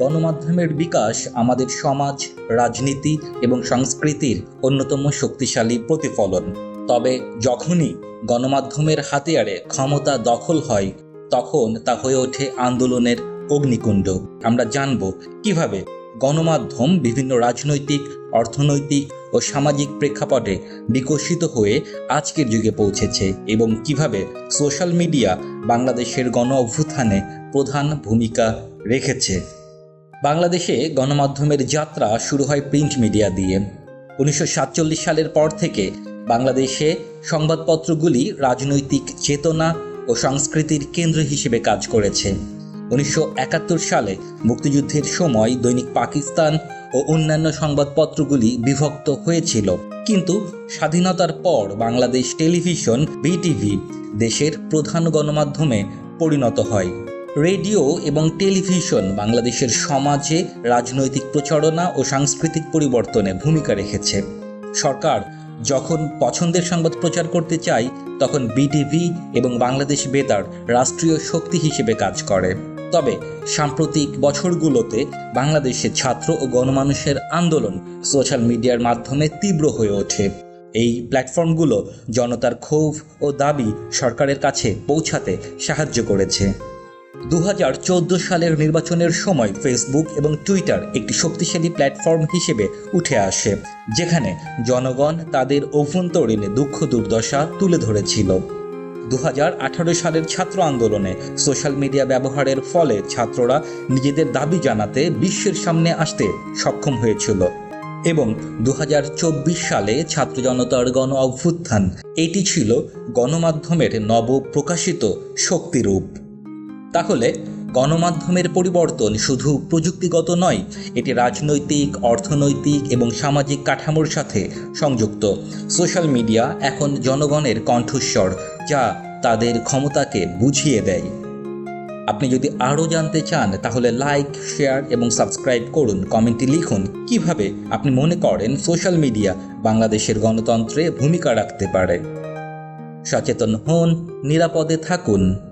গণমাধ্যমের বিকাশ আমাদের সমাজ, রাজনীতি এবং সংস্কৃতির অন্যতম শক্তিশালী প্রতিফলন। তবে যখনই গণমাধ্যমের হাতিয়ারে ক্ষমতা দখল হয়, তখন তা হয়ে ওঠে আন্দোলনের অগ্নিকুণ্ড। আমরা জানব কীভাবে গণমাধ্যম বিভিন্ন রাজনৈতিক, অর্থনৈতিক ও সামাজিক প্রেক্ষাপটে বিকশিত হয়ে আজকের যুগে পৌঁছেছে এবং কীভাবে সোশ্যাল মিডিয়া বাংলাদেশের গণ অভ্যুত্থানে প্রধান ভূমিকা রেখেছে। বাংলাদেশে গণমাধ্যমের যাত্রা শুরু হয় প্রিন্ট মিডিয়া দিয়ে। উনিশশো সাতচল্লিশ সালের পর থেকে বাংলাদেশে সংবাদপত্রগুলি রাজনৈতিক চেতনা ও সংস্কৃতির কেন্দ্র হিসেবে কাজ করেছে। উনিশশো একাত্তর সালে মুক্তিযুদ্ধের সময় দৈনিক পাকিস্তান ও অন্যান্য সংবাদপত্রগুলি বিভক্ত হয়েছিল। কিন্তু স্বাধীনতার পর বাংলাদেশ টেলিভিশন, বিটিভি দেশের প্রধান গণমাধ্যমে পরিণত হয়। রেডিও এবং টেলিভিশন বাংলাদেশের সমাজে রাজনৈতিক প্রচারণা ও সাংস্কৃতিক পরিবর্তনে ভূমিকা রেখেছে। সরকার যখন পছন্দের সংবাদ প্রচার করতে চায়, তখন বিটিভি এবং বাংলাদেশ বেতার রাষ্ট্রীয় শক্তি হিসেবে কাজ করে। তবে সাম্প্রতিক বছরগুলোতে বাংলাদেশে ছাত্র ও গণমানুষের আন্দোলন সোশ্যাল মিডিয়ার মাধ্যমে তীব্র হয়ে ওঠে। এই প্ল্যাটফর্মগুলো জনতার ক্ষোভ ও দাবি সরকারের কাছে পৌঁছাতে সাহায্য করেছে। দু হাজার চৌদ্দ সালের নির্বাচনের সময় ফেসবুক এবং টুইটার একটি শক্তিশালী প্ল্যাটফর্ম হিসেবে উঠে আসে, যেখানে জনগণ তাদের অভ্যন্তরীণ দুঃখ দুর্দশা তুলে ধরেছিল। দু হাজার আঠারো সালের ছাত্র আন্দোলনে সোশ্যাল মিডিয়া ব্যবহারের ফলে ছাত্ররা নিজেদের দাবি জানাতে বিশ্বের সামনে আসতে সক্ষম হয়েছিল এবং দু হাজার চব্বিশ সালে ছাত্র জনতার গণ অভ্যুত্থান এটি ছিল গণমাধ্যমের নব প্রকাশিত শক্তিরূপ। তাহলে গণমাধ্যমের পরিবর্তন শুধু প্রযুক্তিগত নয়, এটি রাজনৈতিক, অর্থনৈতিক এবং সামাজিক কাঠামোর সাথে সংযুক্ত। সোশ্যাল মিডিয়া এখন জনগণের কণ্ঠস্বর, যা তাদের ক্ষমতাকে বুঝিয়ে দেয়। আপনি যদি আরও জানতে চান, তাহলে লাইক, শেয়ার এবং সাবস্ক্রাইব করুন। কমেন্টে লিখুন, কীভাবে আপনি মনে করেন সোশ্যাল মিডিয়া বাংলাদেশের গণতন্ত্রে ভূমিকা রাখতে পারে? সচেতন হন, নিরাপদে থাকুন।